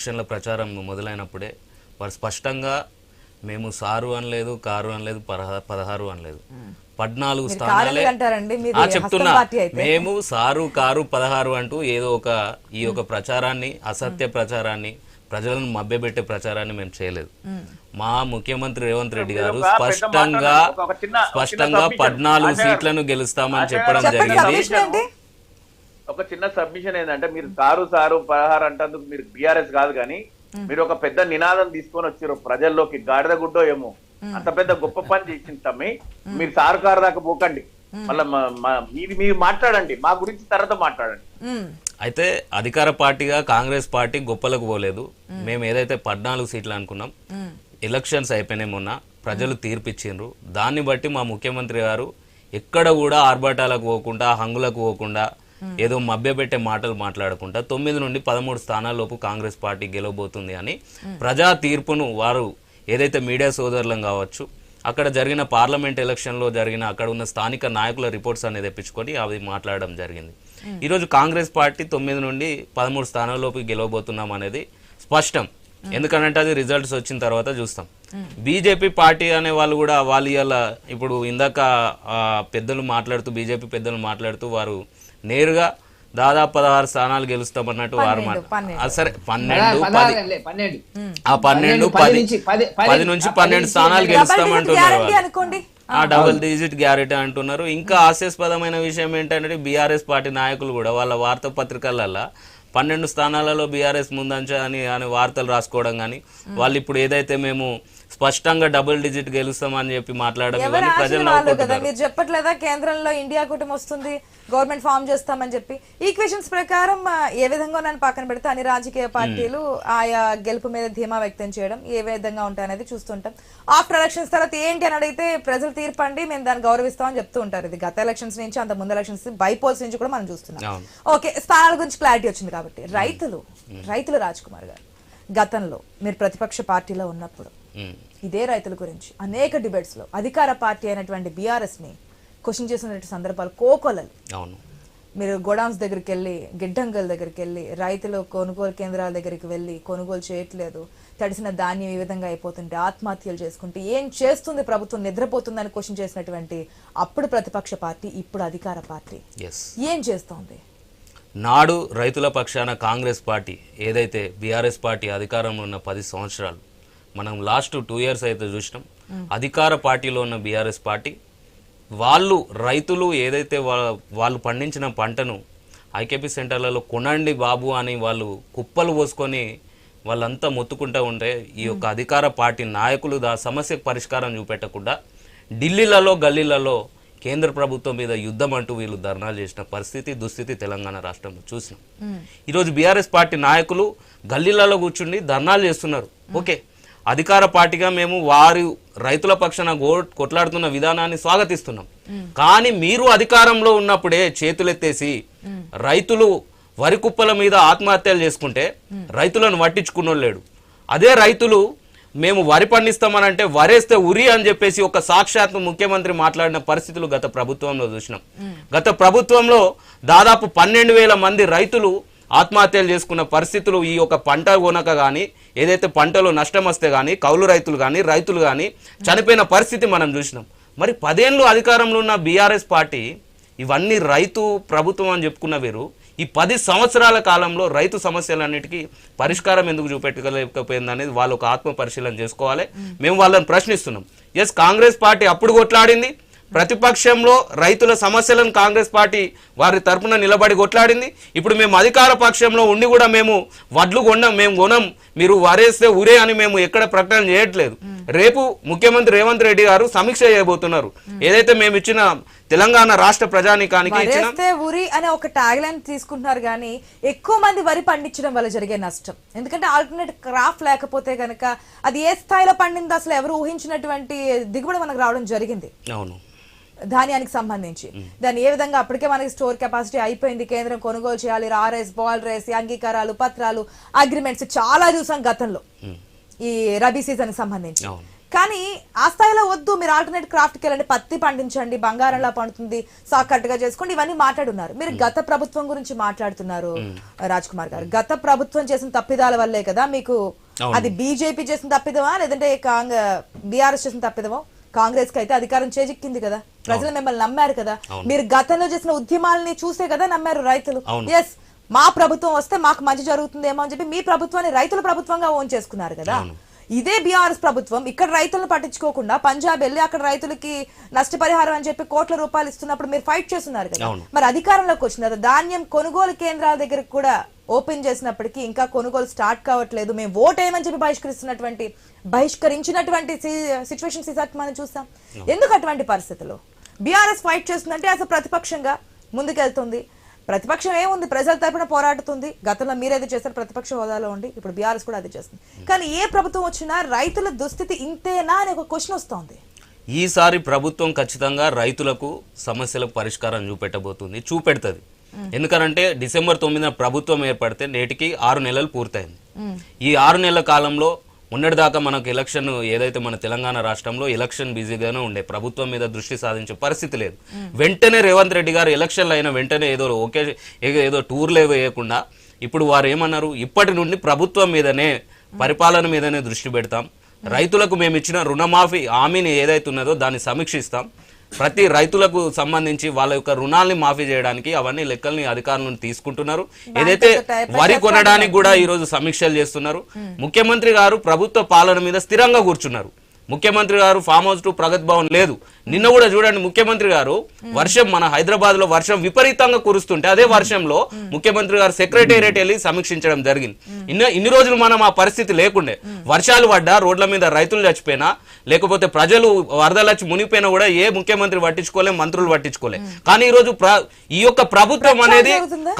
ఎలక్షన్ల ప్రచారం మొదలైనప్పుడే వారు స్పష్టంగా మేము సారు అనలేదు కారు అనలేదు పదహా- పదహారు అనలేదు. పద్నాలుగు స్థానాలే చెప్తున్నా. మేము సారు కారు పదహారు అంటూ ఏదో ఒక ఈ యొక్క ప్రచారాన్ని అసత్య ప్రచారాన్ని ప్రజలను మభ్యపెట్టే ప్రచారాన్ని మేము చేయలేదు. మా ముఖ్యమంత్రి రేవంత్ రెడ్డి గారు స్పష్టంగా స్పష్టంగా. పద్నాలుగు సీట్లను గెలుస్తామని చెప్పడం జరిగింది. ఒక చిన్న సబ్మిషన్ ఏంటంటే మీరు సారు సారు పదహారు అంటందుకు మీరు బీఆర్ఎస్ కాదు కానీ మీరు ఒక పెద్ద నినాదం తీసుకొని వచ్చారు ప్రజల్లోకి గాడిద గుడ్డో ఏమో. అంత పెద్ద గొప్ప పని చేసింది తమ్మి. మీరు సారు కారు దాకా పోకండి. మళ్ళీ మీది మీరు మాట్లాడండి. మా గురించి తర్వాత మాట్లాడండి. అయితే అధికార పార్టీగా కాంగ్రెస్ పార్టీ గొప్పలకు పోలేదు. మేము. ఏదైతే పద్నాలుగు సీట్లు అనుకున్నాం. ఎలక్షన్స్ అయిపోయినాయి మొన్న. ప్రజలు తీర్పిచ్చిండ్రు. దాన్ని బట్టి మా ముఖ్యమంత్రి గారు ఎక్కడ కూడా ఆర్భాటాలకు పోకుండా హంగులకు పోకుండా ఏదో మభ్యపెట్టే మాటలు మాట్లాడకుండా తొమ్మిది నుండి పదమూడు స్థానాల్లోపు కాంగ్రెస్ పార్టీ గెలవబోతుంది అని ప్రజా తీర్పును వారు ఏదైతే మీడియా సోదరులం కావచ్చు అక్కడ జరిగిన పార్లమెంట్ ఎలక్షన్లో జరిగిన అక్కడ ఉన్న స్థానిక నాయకుల రిపోర్ట్స్ అనేది తెప్పించుకొని అవి మాట్లాడడం జరిగింది. ఈరోజు కాంగ్రెస్ పార్టీ తొమ్మిది నుండి పదమూడు స్థానాల్లోపు గెలవబోతున్నాం అనేది స్పష్టం. ఎందుకంటే అది రిజల్ట్స్ వచ్చిన తర్వాత చూస్తాం. బీజేపీ పార్టీ అనే వాళ్ళు కూడా వాళ్ళు ఇవాళ ఇప్పుడు ఇందాక పెద్దలు మాట్లాడుతూ బీజేపీ పెద్దలు మాట్లాడుతూ వారు నేరుగా దాదాపు పదహారు స్థానాలు గెలుస్తామన్నట్టు వారు పన్నెండు, మాట పన్నెండు. ఆ, సరే పన్నెండు పది ఆ పన్నెండు పది పది నుంచి పన్నెండు స్థానాలు గెలుస్తామంటున్నారు ఆ డబుల్ డిజిట్ గ్యారెటీ అంటున్నారు. ఇంకా హాస్యాస్పదమైన విషయం ఏంటంటే బీఆర్ఎస్ పార్టీ నాయకులు కూడా వాళ్ళ వార్తాపత్రికలలో పన్నెండు స్థానాలలో బీఆర్ఎస్ ముందంచ అని అని వార్తలు రాసుకోవడం కానీ వాళ్ళు ఇప్పుడు ఏదైతే మేము స్పష్టంగా డబుల్ డిజిట్ గెలుస్తామని చెప్పి మాట్లాడడం ప్రజలు నవ్వుకుంటున్నారు. మీరు చెప్పట్లేదా? కేంద్రంలో ఇండియా కూటమి వస్తుంది గవర్నమెంట్ ఫామ్ చేస్తామని చెప్పి. ఈక్వేషన్స్ ప్రకారం ఆ, ఏ విధంగా నన్ను పక్కన పెడితే అన్ని రాజకీయ పార్టీలు ఆయా గెలుపు మీద ధీమా వ్యక్తం చేయడం ఏ విధంగా ఉంటాయనేది చూస్తుంటాం. ఆఫ్టర్ ఎలక్షన్స్ తర్వాత ఏంటి అని అడిగితే ప్రజలు తీర్పండి మేము దాన్ని గౌరవిస్తామని చెప్తూ ఉంటారు. ఇది గత ఎలక్షన్స్ నుంచి అంత ముందు ఎలక్షన్స్ బైపోల్స్ నుంచి కూడా మనం చూస్తున్నాం. అవును. ఓకే స్థానాల గురించి క్లారిటీ వచ్చింది కాబట్టి. రైతులు రైతులు రాజ్ కుమార్ గారు గతంలో మీరు ప్రతిపక్ష పార్టీలో ఉన్నప్పుడు ఉమ్. ఇదే రైతుల గురించి. అనేక డిబేట్స్లో అధికార పార్టీ అయినటువంటి బీఆర్ఎస్ని క్వశ్చన్ చేసినటువంటి సందర్భాలు కోకొలలు. అవును. మీరు గోడౌన్స్ దగ్గరికి వెళ్ళి గిడ్డంగల్ దగ్గరికి వెళ్ళి రైతులు కొనుగోలు కేంద్రాల దగ్గరికి వెళ్ళి కొనుగోలు చేయట్లేదు. తడిసిన ధాన్యం ఈ విధంగా అయిపోతుంటే ఆత్మహత్యలు చేసుకుంటే ఏం చేస్తుంది? ప్రభుత్వం నిద్రపోతుందని క్వశ్చన్ చేసినటువంటి అప్పుడు ప్రతిపక్ష పార్టీ ఇప్పుడు అధికార పార్టీ. ఏం చేస్తోంది? నాడు రైతుల పక్షాన కాంగ్రెస్ పార్టీ ఏదైతే బీఆర్ఎస్ పార్టీ అధికారంలో ఉన్న పది సంవత్సరాలు మనం లాస్ట్ టూ ఇయర్స్ అయితే చూసినాం. అధికార పార్టీలో ఉన్న బీఆర్ఎస్ పార్టీ వాళ్ళు రైతులు ఏదైతే వాళ్ళు పండించిన పంటను ఐకేపీ సెంటర్లలో కొనండి బాబు అని వాళ్ళు కుప్పలు పోసుకొని వాళ్ళంతా మొత్తుకుంటూ ఉంటే ఈ యొక్క అధికార పార్టీ నాయకులు దా సమస్యకు పరిష్కారం చూపెట్టకుండా ఢిల్లీలలో గల్లీలలో కేంద్ర ప్రభుత్వం మీద యుద్ధం అంటూ వీళ్ళు ధర్నాలు చేసిన పరిస్థితి దుస్థితి తెలంగాణ రాష్ట్రంలో చూసినాం. ఈరోజు బీఆర్ఎస్ పార్టీ నాయకులు గల్లీలలో కూర్చుండి ధర్నాలు చేస్తున్నారు. ఓకే. అధికార పార్టీగా మేము వారి రైతుల పక్షాన కొట్లాడుతున్న విధానాన్ని స్వాగతిస్తున్నాం. కానీ మీరు అధికారంలో ఉన్నప్పుడే చేతులెత్తేసి రైతులు వరి కుప్పల మీద ఆత్మహత్యలు చేసుకుంటే రైతులను పట్టించుకున్నోళ్ళు లేడు అదే రైతులు మేము వరి పండిస్తామనంటే వరేస్తే ఉరి అని చెప్పేసి ఒక సాక్షాత్ ముఖ్యమంత్రి మాట్లాడిన పరిస్థితులు గత ప్రభుత్వంలో చూసినాం. గత ప్రభుత్వంలో దాదాపు పన్నెండు వేల మంది రైతులు ఆత్మహత్యలు చేసుకున్న పరిస్థితులు ఈ యొక్క పంట కొనక కానీ ఏదైతే పంటలో నష్టం వస్తే కానీ కౌలు రైతులు కానీ రైతులు కానీ చనిపోయిన పరిస్థితి మనం చూసినాం. మరి పదేళ్ళు అధికారంలో ఉన్న బీఆర్ఎస్ పార్టీ ఇవన్నీ రైతు ప్రభుత్వం అని చెప్పుకున్న వీరు ఈ పది సంవత్సరాల కాలంలో రైతు సమస్యలన్నిటికీ పరిష్కారం ఎందుకు చూపెట్టలేకపోయింది అనేది వాళ్ళు ఒక ఆత్మ పరిశీలన చేసుకోవాలి. మేము వాళ్ళని ప్రశ్నిస్తున్నాం. ఎస్ కాంగ్రెస్ పార్టీ అప్పుడు కొట్లాడింది ప్రతిపక్షంలో రైతుల సమస్యలను కాంగ్రెస్ పార్టీ వారి తరపున నిలబడి కొట్లాడింది. ఇప్పుడు మేము అధికార పక్షంలో ఉండి కూడా మేము వడ్లు కొన్నాం మేము కొనం మీరు వరేస్తే ఉరే అని మేము ఎక్కడ ప్రకటన చేయట్లేదు. రేపు ముఖ్యమంత్రి రేవంత్ రెడ్డి గారు సమీక్ష చేయబోతున్నారు. ఏదైతే మేము ఇచ్చిన తెలంగాణ రాష్ట్ర ప్రజానీకానికి ఉరి అనే ఒక ట్యాగ్ లైన్ తీసుకుంటున్నారు కానీ ఎక్కువ మంది వరి పండించడం వల్ల జరిగే నష్టం. ఎందుకంటే ఆల్టర్నేట్ క్రాఫ్ట్ లేకపోతే గనక అది ఏ స్థాయిలో పండిందో అసలు ఎవరు ఊహించినటువంటి దిగుబడి మనకు రావడం జరిగింది. అవును. ధాన్యానికి సంబంధించి. దాన్ని ఏ విధంగా అప్పటికే మనకి స్టోర్ కెపాసిటీ అయిపోయింది. కేంద్రం కొనుగోలు చేయాలి. ఆర్ఎస్ బాల్ రేస్ అంగీకారాలు పత్రాలు అగ్రిమెంట్స్ చాలా చూసాం గతంలో. ఈ రబీ సీజన్ సంబంధించి. కానీ ఆ స్థాయిలో వద్దు. మీరు ఆల్టర్నేట్ క్రాఫ్ట్కి వెళ్ళండి. పత్తి పండించండి. బంగారంలా పండుతుంది. సాకట్టుగా చేసుకోండి. ఇవన్నీ మాట్లాడున్నారు. మీరు గత ప్రభుత్వం గురించి మాట్లాడుతున్నారు రాజ్ కుమార్ గారు. గత ప్రభుత్వం చేసిన తప్పిదాల వల్లే కదా మీకు. అది బీజేపీ చేసిన తప్పిదమా? లేదంటే బీఆర్ఎస్ చేసిన తప్పిదమో? కాంగ్రెస్కి అయితే అధికారం చేజిక్కింది కదా. ప్రజలు మిమ్మల్ని నమ్మారు కదా. మీరు గతంలో చేసిన ఉద్యమాలని చూసే కదా నమ్మారు రైతులు. ఎస్ మా ప్రభుత్వం వస్తే మాకు మంచి జరుగుతుందేమో అని చెప్పి మీ ప్రభుత్వాన్ని రైతుల ప్రభుత్వంగా ఓన్ చేసుకున్నారు కదా. ఇదే బీఆర్ఎస్ ప్రభుత్వం ఇక్కడ రైతులను పట్టించుకోకుండా పంజాబ్ వెళ్ళి అక్కడ రైతులకి నష్టపరిహారం అని చెప్పి కోట్ల రూపాయలు ఇస్తున్నప్పుడు మీరు ఫైట్ చేస్తున్నారు కదా. మరి అధికారంలోకి వచ్చిన తర్వాత ధాన్యం కొనుగోలు కేంద్రాల దగ్గర కూడా ఓపెన్ చేసినప్పటికీ ఇంకా కొనుగోలు స్టార్ట్ కావట్లేదు. మేము ఓట్ ఏమని చెప్పి బహిష్కరిస్తున్నటువంటి బహిష్కరించినటువంటి సిచ్యువేషన్స్ ఈసారి మనం చూస్తాం ఎందుకు అటువంటి పరిస్థితులు? బీఆర్ఎస్ ఫైట్ చేస్తుందంటే అసలు ప్రతిపక్షంగా ముందుకెళ్తుంది. ప్రతిపక్షం ఏముంది? ప్రజల తరపున పోరాడుతుంది. గతంలో మీరేది చేశారు ప్రతిపక్ష హోదాలో ఉండి ఇప్పుడు బీఆర్ఎస్ కూడా అది చేస్తుంది. కానీ ఏ ప్రభుత్వం వచ్చినా రైతుల దుస్థితి ఇంతేనా అనే ఒక క్వశ్చన్ వస్తోంది. ఈసారి ప్రభుత్వం ఖచ్చితంగా రైతులకు సమస్యలకు పరిష్కారం చూపెట్టబోతుంది. చూపెడుతుంది. ఎందుకనంటే డిసెంబర్ తొమ్మిదిన ప్రభుత్వం ఏర్పడితే నేటికి ఆరు నెలలు పూర్తయింది. ఈ ఆరు నెలల కాలంలో మొన్నటిదాకా మనకు ఎలక్షన్ ఏదైతే మన తెలంగాణ రాష్ట్రంలో ఎలక్షన్ బిజీగానే ఉండే ప్రభుత్వం మీద దృష్టి సాధించే పరిస్థితి లేదు. వెంటనే రేవంత్ రెడ్డి గారు ఎలక్షన్లు అయిన వెంటనే ఏదో ఒకే ఏదో- ఏదో టూర్లే వేయకుండా ఇప్పుడు వారు ఏమన్నారు? ఇప్పటి నుండి ప్రభుత్వం మీదనే పరిపాలన మీదనే దృష్టి పెడతాం. రైతులకు మేము ఇచ్చిన రుణమాఫీ హామీని ఏదైతే ఉన్నదో దాన్ని సమీక్షిస్తాం. ప్రతి రైతులకు సంబంధించి వాళ్ళ యొక్క రుణాల్ని మాఫీ చేయడానికి అవన్నీ లెక్కల్ని అధికారులను తీసుకుంటున్నారు. ఏదైతే వరి కొనడానికి కూడా ఈ రోజు సమీక్షలు చేస్తున్నారు. ముఖ్యమంత్రి గారు ప్రభుత్వ పాలన మీద స్థిరంగా కూర్చున్నారు. ముఖ్యమంత్రి గారు farm house to Pragati Bhavan లేదు. నిన్న కూడా చూడండి ముఖ్యమంత్రి గారు వర్షం మన హైదరాబాద్లో వర్షం విపరీతంగా కురుస్తుంటే అదే వర్షంలో ముఖ్యమంత్రి గారు సెక్రటేరియట్ వెళ్ళి సమీక్షించడం జరిగింది. ఇన్ని ఇన్ని రోజులు మనం ఆ పరిస్థితి లేకుండే. వర్షాలు పడ్డా రోడ్ల మీద రైతులు చచ్చిపోయినా లేకపోతే ప్రజలు వరదలు వచ్చి మునిగిపోయినా కూడా ఏ ముఖ్యమంత్రి పట్టించుకోలే మంత్రులు పట్టించుకోలే. కానీ ఈ రోజు ఈ యొక్క ప్రభుత్వం అనేది?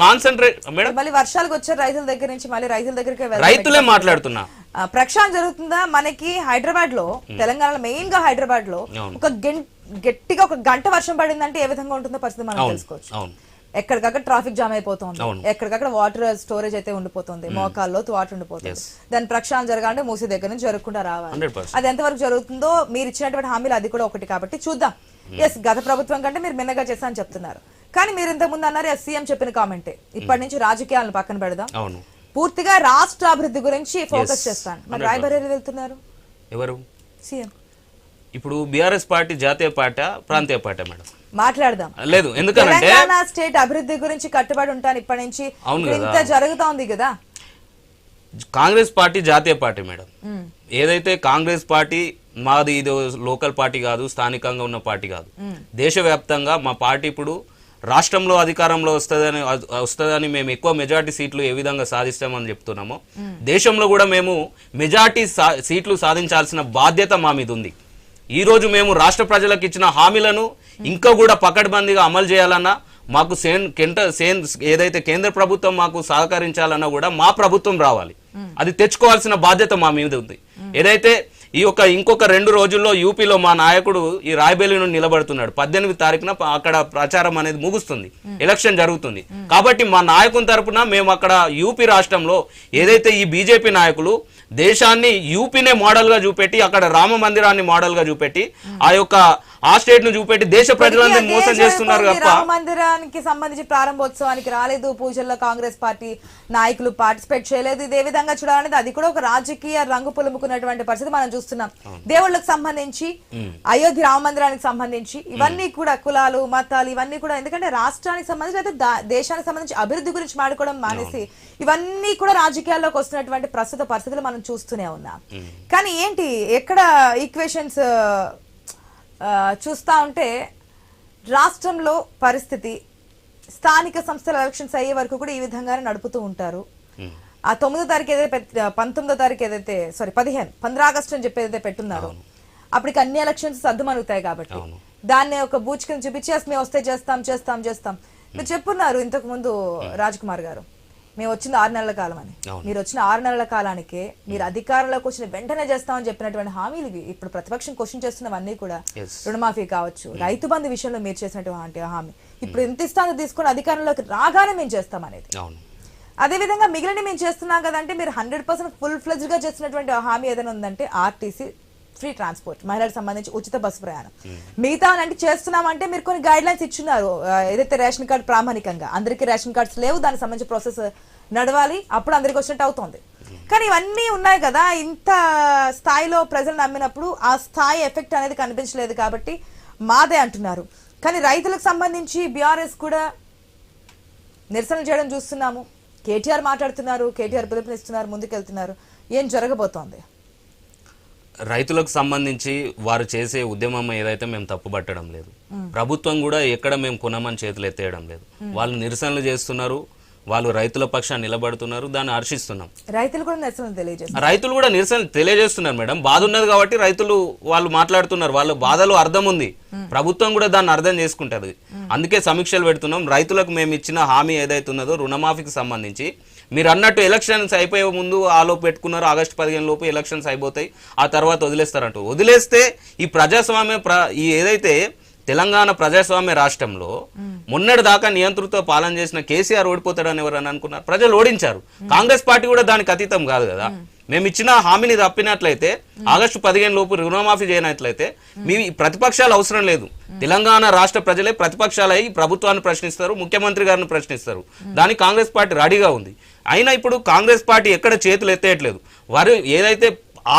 కాన్సన్ట్రేట్ మేడం మళ్ళీ వర్షాలకు వచ్చే రైతుల దగ్గర నుంచి మళ్ళీ రైతుల దగ్గరికి. రైతులే మాట్లాడుతున్నా. ప్రక్షాళన జరుగుతుందా? మనకి హైదరాబాద్లో తెలంగాణలో మెయిన్గా హైదరాబాద్లో. ఒక గెం- గట్టిగా ఒక గంట వర్షం పడిందంటే ఏ విధంగా ఉంటుందో పరిస్థితి మనం తెలుసుకోవచ్చు. ఎక్కడికక్కడ ట్రాఫిక్ జామ్ అయిపోతుంది. ఎక్కడికక్కడ వాటర్ స్టోరేజ్ అయితే ఉండిపోతుంది. మోకాల్లో వాటర్ ఉండిపోతుంది. దాని ప్రక్షాళన జరగాలంటే మూసి దగ్గర నుంచి జరగకుండా రావాలి. 100%. అది ఎంతవరకు జరుగుతుందో మీరు ఇచ్చినటువంటి హామీలు అది కూడా ఒకటి కాబట్టి చూద్దాం. ఎస్ గత ప్రభుత్వం కంటే మీరు మిన్నగా చేస్తా అని చెప్తున్నారు. కానీ మీరు ఇంతకు ముందు అన్నారు ఎస్ సీఎం చెప్పిన కామెంటే. ఇప్పటి నుంచి రాజకీయాలను పక్కన పెడదాం. పూర్తిగా రాష్ట్ర అభివృద్ధి గురించి ఫోకస్ చేస్తాను. మరి రాయబరేలి వెళ్తున్నారు? ఎవరు? సీఎం. ఇప్పుడు బీఆర్ఎస్ పార్టీ జాతీయ పార్టీ ప్రాంతీయ పార్టీ మేడం. మాట్లాడదాం. లేదు తెలంగాణ స్టేట్ అభివృద్ధి గురించి కట్టుబడి ఉంటాను ఇప్పటి నుంచి. ఇంత జరుగుతోంది కదా. కాంగ్రెస్ పార్టీ జాతీయ పార్టీ మేడం. ఏదైతే కాంగ్రెస్ పార్టీ మాది ఇది లోకల్ పార్టీ కాదు స్థానికంగా ఉన్న పార్టీ కాదు. దేశవ్యాప్తంగా మా పార్టీ ఇప్పుడు రాష్ట్రంలో అధికారంలో వస్తుందని వస్తుందని మేము ఎక్కువ మెజార్టీ సీట్లు ఏ విధంగా సాధిస్తామని చెప్తున్నామో దేశంలో కూడా మేము మెజార్టీ సా- సీట్లు సాధించాల్సిన బాధ్యత మా మీద ఉంది. ఈ రోజు మేము రాష్ట్ర ప్రజలకు ఇచ్చిన హామీలను ఇంకా కూడా పకడ్బందీగా అమలు చేయాలన్నా మాకు సేన్ కెంట సేన్ ఏదైతే కేంద్ర ప్రభుత్వం మాకు సహకరించాలన్నా కూడా మా ప్రభుత్వం రావాలి. అది తెచ్చుకోవాల్సిన బాధ్యత మా మీద ఉంది. ఏదైతే ఈ యొక్క ఇంకొక రెండు రోజుల్లో యూపీలో మా నాయకుడు ఈ రాయబేలి నుండి నిలబడుతున్నాడు. పద్దెనిమిది తారీఖున అక్కడ ప్రచారం అనేది ముగుస్తుంది. ఎలక్షన్ జరుగుతుంది. కాబట్టి మా నాయకుని తరపున మేము అక్కడ యూపీ రాష్ట్రంలో ఏదైతే ఈ బీజేపీ నాయకులు దేశాన్ని యూపీనే మోడల్గా చూపెట్టి అక్కడ రామ మందిరాన్ని మోడల్గా చూపెట్టి ఆ యొక్క ఆ స్టేట్ను చూపెట్టి దేశ ప్రజలందరినీ మోసం చేస్తున్నారు. తప్ప రామ మందిరానికి సంబంధించి ప్రారంభోత్సవానికి రాలేదు. పూజల్లో కాంగ్రెస్ పార్టీ నాయకులు పార్టిసిపేట్ చేయలేదు. ఇదే విధంగా చూడాలనేది అది కూడా ఒక రాజకీయ రంగు పులుముకున్నటువంటి పరిస్థితి మనం చూస్తున్నాం. దేవుళ్ళకి సంబంధించి అయోధ్య రామ మందిరానికి సంబంధించి ఇవన్నీ కూడా కులాలు మతాలు ఇవన్నీ కూడా ఎందుకంటే రాష్ట్రానికి సంబంధించి అయితే దేశానికి సంబంధించి అభివృద్ధి గురించి మాట్లాడుకోవడం మానేసి ఇవన్నీ కూడా రాజకీయాల్లోకి వస్తున్నటువంటి ప్రస్తుత పరిస్థితులు మనం చూస్తూనే ఉన్నాం. కానీ ఏంటి? ఎక్కడ ఈక్వేషన్స్ చూస్తా ఉంటే రాష్ట్రంలో పరిస్థితి స్థానిక సంస్థల ఎలక్షన్స్ అయ్యే వరకు కూడా ఈ విధంగానే నడుపుతూ ఉంటారు. ఆ తొమ్మిదో తారీఖు ఏదైతే పంతొమ్మిదో తారీఖు ఏదైతే సారీ పదిహేను పంద్రా ఆగస్టు అని చెప్పి ఏదైతే పెట్టున్నారు అప్పటికి అన్ని ఎలక్షన్స్ సర్దుమనుగుతాయి కాబట్టి. దాన్ని ఒక బూచ్ కింద చూపించి "అసలు మేము వస్తే చేస్తాం చేస్తాం చేస్తాం. మీరు చెప్పున్నారు ఇంతకు ముందు రాజ్ కుమార్ గారు. మేము వచ్చింది ఆరు నెలల కాలం అని. మీరు వచ్చిన ఆరు నెలల కాలానికే మీరు అధికారంలోకి వచ్చిన వెంటనే చేస్తామని చెప్పినటువంటి హామీలు ఇవి. ఇప్పుడు ప్రతిపక్షం క్వశ్చన్ చేస్తున్నవన్నీ కూడా. రుణమాఫీ కావచ్చు రైతు బంధు విషయంలో మీరు చేసినటువంటి హామీ. ఇప్పుడు ఎంత ఇస్తానో తీసుకొని అధికారంలోకి రాగానే మేము చేస్తాం అనేది అవును. అదే విధంగా మిగిలిన మేము చేస్తున్నాం కదంటే మీరు హండ్రెడ్ పర్సెంట్ ఫుల్ ఫ్లెజ్గా చేసినటువంటి హామీ ఏదైనా ఉందంటే ఆర్టీసీ ఫ్రీ ట్రాన్స్పోర్ట్ మహిళలకు సంబంధించి ఉచిత బస్సు ప్రయాణం. మిగతా అంటే చేస్తున్నామంటే మీరు కొన్ని గైడ్ లైన్స్ ఇచ్చున్నారు ఏదైతే రేషన్ కార్డు ప్రామాణికంగా అందరికీ రేషన్ కార్డ్స్ లేవు దానికి సంబంధించి ప్రాసెస్ నడవాలి. అప్పుడు అందరికి వచ్చినట్టు అవుతుంది. కానీ ఇవన్నీ ఉన్నాయి కదా ఇంత స్థాయిలో ప్రజలు నమ్మినప్పుడు ఆ స్థాయి ఎఫెక్ట్ అనేది కనిపించలేదు కాబట్టి మాదే అంటున్నారు. కానీ రైతులకు సంబంధించి బీఆర్ఎస్ కూడా నిరసన చేయడం చూస్తున్నాము. కేటీఆర్ మాట్లాడుతున్నారు కేటీఆర్ పిలుపునిస్తున్నారు ముందుకెళ్తున్నారు. ఏం జరగబోతోంది? రైతులకు సంబంధించి వారు చేసే ఉద్యమం ఏదైతే మేము తప్పుపట్టడం లేదు. ప్రభుత్వం కూడా ఎక్కడ మేము కొనమని చేతులు ఎత్తేయడం లేదు. వాళ్ళు నిరసనలు చేస్తున్నారు వాళ్ళు రైతుల పక్షాన్ని నిలబడుతున్నారు దాన్ని హర్షిస్తున్నాం. రైతులు కూడా నిరసన తెలియజేస్తారు రైతులు కూడా నిరసన తెలియజేస్తున్నారు మేడం. బాధ ఉన్నది కాబట్టి రైతులు వాళ్ళు మాట్లాడుతున్నారు వాళ్ళ బాధలో అర్థం ఉంది. ప్రభుత్వం కూడా దాన్ని అర్థం చేసుకుంటది. అందుకే సమీక్షలు పెడుతున్నాం. రైతులకు మేము ఇచ్చిన హామీ ఏదైతే ఉన్నదో రుణమాఫీకి సంబంధించి మీరు అన్నట్టు ఎలక్షన్స్ అయిపోయే ముందు ఆలోపు పెట్టుకున్నారు. ఆగస్టు పదిహేను లోపు ఎలక్షన్స్ అయిపోతాయి. ఆ తర్వాత వదిలేస్తారంటూ. వదిలేస్తే ఈ ప్రజాస్వామ్య ప్ర ఈ ఏదైతే తెలంగాణ ప్రజాస్వామ్య రాష్ట్రంలో మొన్నటి దాకా నియంతృత్వ పాలన చేసిన కేసీఆర్ ఓడిపోతాడని ఎవరని అనుకున్నారు. ప్రజలు ఓడించారు. కాంగ్రెస్ పార్టీ కూడా దానికి అతీతం కాదు కదా. మేము. ఇచ్చిన హామీని తప్పినట్లయితే ఆగస్టు పదిహేను లోపు రుణమాఫీ చేయనట్లయితే మీ ప్రతిపక్షాలు అవసరం లేదు. తెలంగాణ రాష్ట్ర ప్రజలే ప్రతిపక్షాలు ప్రభుత్వాన్ని ప్రశ్నిస్తారు ముఖ్యమంత్రి గారిని ప్రశ్నిస్తారు. దానికి కాంగ్రెస్ పార్టీ రెడీగా ఉంది. అయినా ఇప్పుడు కాంగ్రెస్ పార్టీ ఎక్కడ చేతులు ఎత్తేయట్లేదు. వరి ఏదైతే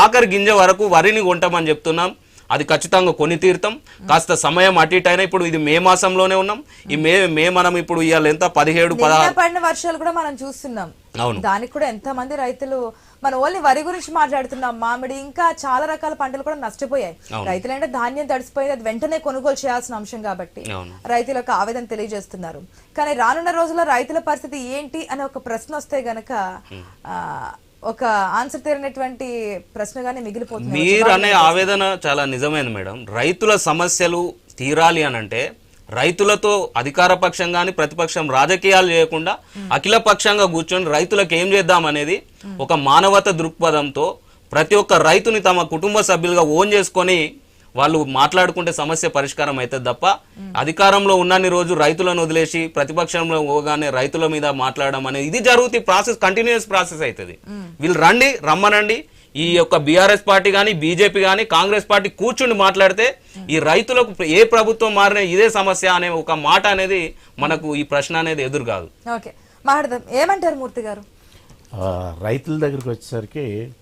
ఆఖరి గింజ వరకు వరిని కొంటామని చెప్తున్నాం అది ఖచ్చితంగా కొని తీరుతాం. కాస్త సమయం అటు ఇటు అయినా ఇప్పుడు ఇది మే మాసంలోనే ఉన్నాం. ఈ మే మే మనం ఇప్పుడు ఇవాళ ఎంత? పదిహేడు పదహారు పడిన వర్షాలు కూడా మనం చూస్తున్నాం. అవును. దానికి కూడా ఎంత మంది రైతులు మనం ఓన్లీ వరి గురించి మాట్లాడుతున్నాం. మామిడి ఇంకా చాలా రకాల పంటలు కూడా నష్టపోయాయి. అవును. రైతులు అంటే ధాన్యం తడిసిపోయింది. అది వెంటనే కొనుగోలు చేయాల్సిన అంశం కాబట్టి అవును. రైతులకు ఆవేదన తెలియజేస్తున్నారు. కానీ రానున్న రోజుల్లో రైతుల పరిస్థితి ఏంటి అనే ఒక ప్రశ్న వస్తే గనక ఆ, ఒక ఆన్సర్ తీరినటువంటి ప్రశ్నగానే మిగిలిపోతుంది. మీరు అనే ఆవేదన చాలా నిజమైనది మేడం. రైతుల సమస్యలు తీరాలి అని అంటే రైతులతో అధికార పక్షం కానీ ప్రతిపక్షం రాజకీయాలు చేయకుండా అఖిల పక్షంగా కూర్చొని రైతులకు ఏం చేద్దాం అనేది ఒక మానవత దృక్పథంతో ప్రతి ఒక్క రైతుని తమ కుటుంబ సభ్యులుగా ఓన్ చేసుకొని వాళ్ళు మాట్లాడుకుంటే సమస్య పరిష్కారం అవుతుంది తప్ప అధికారంలో ఉన్నన్ని రోజు రైతులను వదిలేసి ప్రతిపక్షంలో పోగానే రైతుల మీద మాట్లాడడం అనేది ఇది జరుగుతుంది ప్రాసెస్ కంటిన్యూస్ ప్రాసెస్ అవుతుంది. వీళ్ళు రండి రమ్మనండి ఈ యొక్క బీఆర్ఎస్ పార్టీ కానీ బీజేపీ కానీ కాంగ్రెస్ పార్టీ కూర్చుని మాట్లాడితే ఈ రైతులకు ఏ ప్రభుత్వం మారినా ఇదే సమస్య అనే ఒక మాట అనేది మనకు ఈ ప్రశ్న అనేది ఎదురు కాదు. ఓకే. మాట్లాడదాం. ఏమంటారు మూర్తి గారు? ఆ, రైతుల దగ్గరికి వచ్చేసరికి